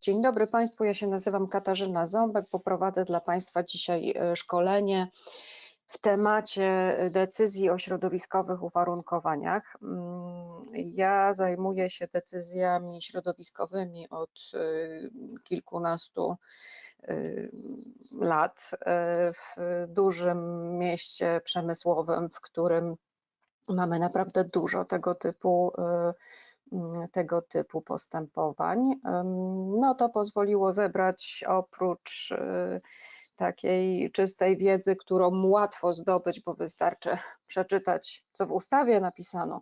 Dzień dobry Państwu, ja się nazywam Katarzyna Ząbek, poprowadzę dla Państwa dzisiaj e, szkolenie w temacie decyzji o środowiskowych uwarunkowaniach. Mm, Ja zajmuję się decyzjami środowiskowymi od e, kilkunastu e, lat w dużym mieście przemysłowym, w którym mamy naprawdę dużo tego typu tego typu postępowań. No to pozwoliło zebrać oprócz y, takiej czystej wiedzy, którą łatwo zdobyć, bo wystarczy przeczytać, co w ustawie napisano,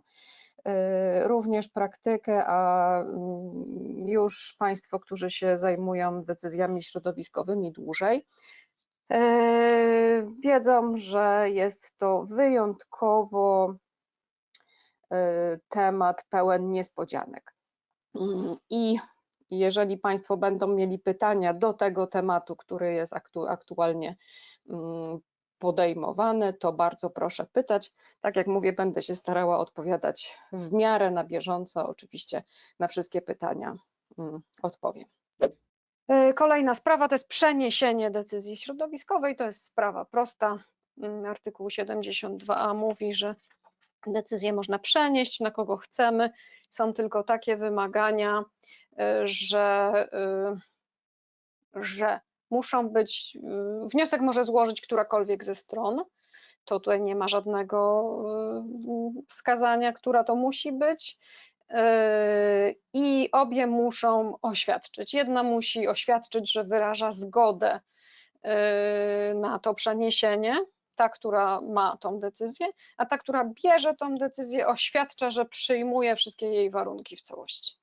y, również praktykę, a mm, już Państwo, którzy się zajmują decyzjami środowiskowymi dłużej, e, wiedzą, że jest to wyjątkowo temat pełen niespodzianek. I jeżeli Państwo będą mieli pytania do tego tematu, który jest aktu aktualnie mm, podejmowany, to bardzo proszę pytać. Tak jak mówię, będę się starała odpowiadać w miarę na bieżąco. Oczywiście na wszystkie pytania mm, odpowiem. Y, Kolejna sprawa to jest przeniesienie decyzji środowiskowej. To jest sprawa prosta. Mm, Artykuł 72a mówi, że decyzję można przenieść na kogo chcemy. Są tylko takie wymagania, y, że, y, że muszą być, y, wniosek może złożyć którakolwiek ze stron. To tutaj nie ma żadnego wskazania, która to musi być. I obie muszą oświadczyć. Jedna musi oświadczyć, że wyraża zgodę na to przeniesienie, ta, która ma tą decyzję, a ta, która bierze tą decyzję, oświadcza, że przyjmuje wszystkie jej warunki w całości.